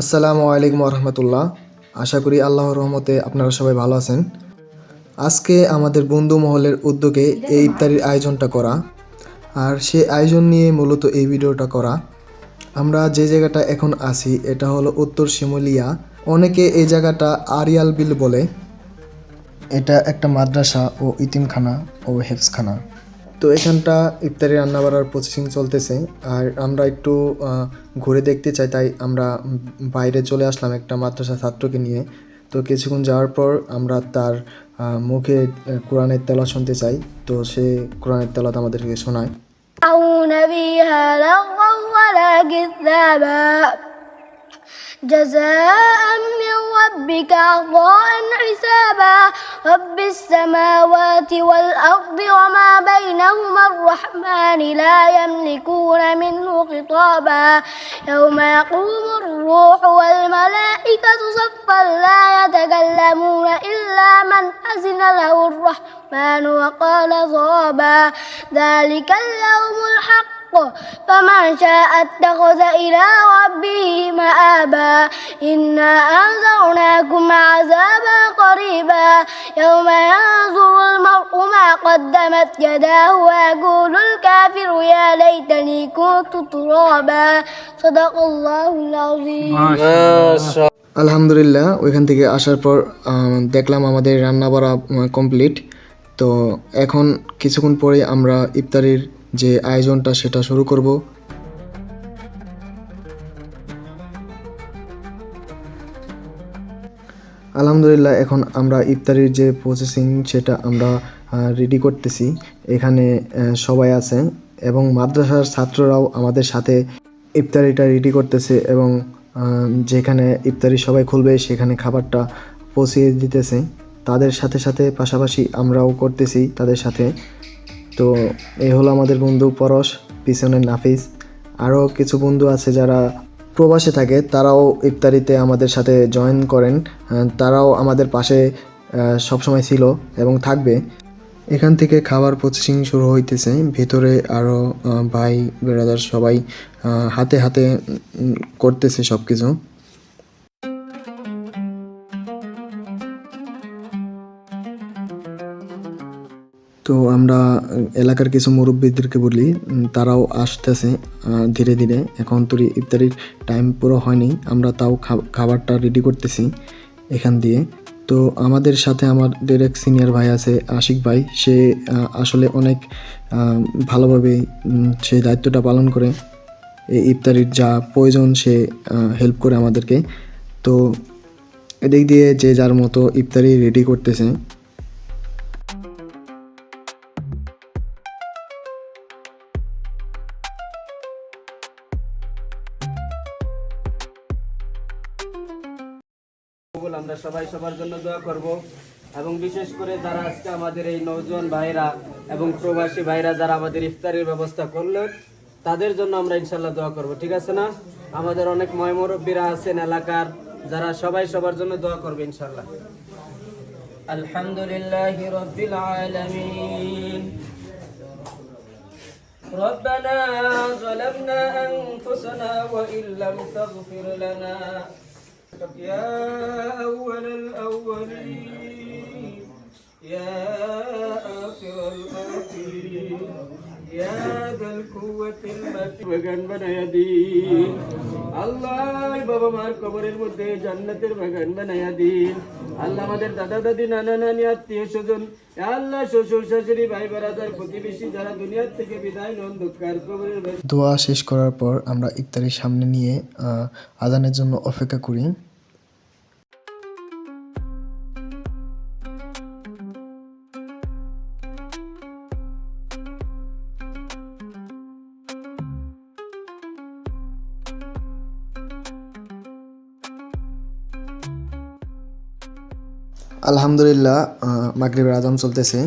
আসসালামু আলাইকুম রহমতুল্লাহ আশা করি আল্লাহর রহমতে আপনারা সবাই ভালো আছেন। আজকে আমাদের বন্ধু মহলের উদ্যোগে এই ইফতারির আয়োজনটা করা। আর সেই আয়োজন নিয়ে মূলত এই ভিডিওটা করা। আমরা যে জায়গাটা এখন আছি, এটা হলো উত্তর শিমুলিয়া। অনেকে এই জায়গাটা আরিয়াল বিল বলে। এটা একটা মাদ্রাসা ও ইতিমখানা ও হেফসখানা তো এখানটা ইফতারি রান্না বাড়ার প্রসেসিং চলতেছে। আর আমরা একটু ঘুরে দেখতে চাই, তাই আমরা বাইরে চলে আসলাম একটা মাদ্রাসা ছাত্রকে নিয়ে। তো কিছুক্ষণ যাওয়ার পর আমরা তার মুখে কোরআনের তেলা শুনতে চাই। তো সে কোরআনের তেলাত আমাদেরকে শোনায়। جزاء من ربك عطاء حسابا. رب السماوات والأرض وما بينهما الرحمن لا يملكون منه خطابا. يوم يقوم الروح والملائكة صفا لا يتكلمون إلا من أذن له الرحمن وقال صوابا. ذلك اليوم الحق. فمن شاء اتخذ إلى ربه مآبا إنا أنذرناكم عذابا قريبا يوم ينظر المرء ما قدمت يداه ويقول الكافر يا ليتني كنت ترابا صدق الله العظيم আলহামদুলিল্লাহ ওইখান থেকে আসার পর আহ, দেখলাম আমাদের রান্না বাড়া কমপ্লিট তো এখন কিছুক্ষণ পরে আমরা ইফতারির যে আয়োজনটা সেটা শুরু করব আলহামদুলিল্লাহ, এখন আমরা ইফতারির যে প্রসেসিং সেটা আমরা রেডি করতেছি। এখানে সবাই আছে এবং মাদ্রাসার ছাত্ররাও আমাদের সাথে ইফতারিটা রেডি করতেছে এবং যেখানে ইফতারি সবাই খুলবে সেখানে খাবারটা পৌঁছিয়ে দিতেছে। তাদের সাথে সাথে পাশাপাশি আমরাও করতেছি তাদের সাথে। তো এই হলো আমাদের বন্ধু পরশ পিছনে নাফিস। আরও কিছু বন্ধু আছে যারা প্রবাসে থাকে, তারাও ইফতারিতে আমাদের সাথে জয়েন করেন। তারাও আমাদের পাশে সবসময় ছিল এবং থাকবে। এখান থেকে খাবার প্রসেসিং শুরু হইতেছে। ভিতরে আরও ভাই বেড়াদার সবাই হাতে হাতে করতেছে সব কিছু তো আমরা এলাকার কিছু মুরব্বীদেরকে বলি তারাও আসতেছে ধীরে ধীরে। এখন তো ইফতারির টাইম পুরো হয়নি, আমরা তাও খাবারটা রেডি করতেছি এখান দিয়ে। তো আমাদের সাথে আমাদের এক সিনিয়র ভাই আছে, আশিক ভাই। সে আসলে অনেক ভালোভাবে সে দায়িত্বটা পালন করে। এই ইফতারির যা প্রয়োজন, সে হেল্প করে আমাদেরকে। তো এদিক দিয়ে যে যার মতো ইফতারি রেডি করতেছে আমরা সবাই সবার জন্য দোয়া করব এবং বিশেষ করে যারা আজকে আমাদের এই নৌজওয়ান ভাইরা এবং প্রবাসী ভাইরা যারা আমাদের ইফতারের ব্যবস্থা করলো তাদের জন্য আমরা ইনশাল্লাহ দোয়া করব ঠিক আছে না আমাদের অনেক ময়মরব্বীরা আছেন এলাকার যারা সবাই সবার জন্য দোয়া করবে ইনশাল্লাহ আলহামদুলিল্লাহ রব্বিল আলামিন ربنا ظلمنا أنفسنا وإن لم تغفر لنا يا أول الأولين يا آخر الآخرين يا ذا القوة المتين বাগান বানায়া দিন আল্লাহ বাবা মার কবরের মধ্যে জান্নাতের বাগান বানায়া দিন আল্লাহ আমাদের দাদা দাদি নানা নানি আত্মীয় স্বজন আল্লাহ শ্বশুর শাশুড়ি ভাই বেড়াদার প্রতিবেশী যারা দুনিয়ার থেকে বিদায় নন দুঃখার কবরের ভেতর দোয়া শেষ করার পর আমরা ইফতারির সামনে নিয়ে আহ, আজানের জন্য অপেক্ষা করি আলহামদুলিল্লাহ মাগরিবের আজান চলতেছে।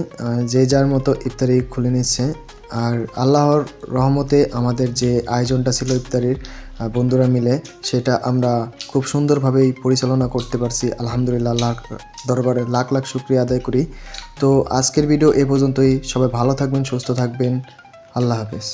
যে যার মতো ইফতারি খুলে নিচ্ছে। আর আল্লাহর রহমতে আমাদের যে আয়োজনটা ছিল ইফতারির বন্ধুরা মিলে, সেটা আমরা খুব সুন্দরভাবেই পরিচালনা করতে পারছি। আলহামদুলিল্লাহ আল্লাহ দরবারে লাখ লাখ শুক্রিয়া আদায় করি। তো আজকের ভিডিও এ পর্যন্তই। সবাই ভালো থাকবেন, সুস্থ থাকবেন। আল্লাহ হাফেজ।